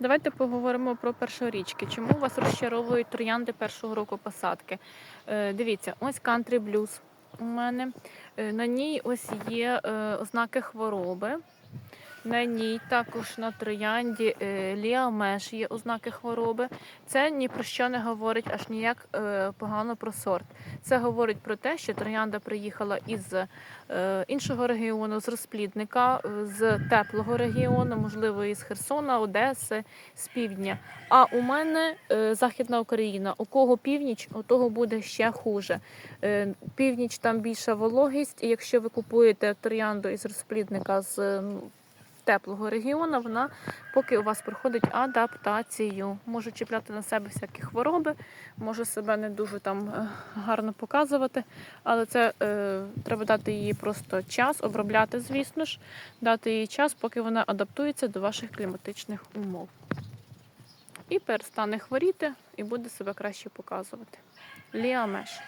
Давайте поговоримо про першорічки. Чому вас розчаровують троянди першого року посадки? Е, дивіться, ось Country Blues у мене. Е, на ній ось є е, ознаки хвороби. На ній також на троянді е, ліамеш є ознаки хвороби. Це ні про що не говорить аж ніяк е, погано про сорт. Це говорить про те, що троянда приїхала із е, іншого регіону, з розплідника, з теплого регіону, можливо, із Херсона, Одеси, з півдня. А у мене Західна Україна. У кого північ, у того буде ще хуже. Північ там більша вологість, і якщо ви купуєте троянду із розплідника з теплого регіону, вона поки у вас проходить адаптацію. Може чіпляти на себе всякі хвороби, може себе не дуже там е, гарно показувати, але це е, треба дати їй просто час, обробляти, звісно ж, дати їй час, поки вона адаптується до ваших кліматичних умов. І перестане хворіти і буде себе краще показувати. Ліамеш.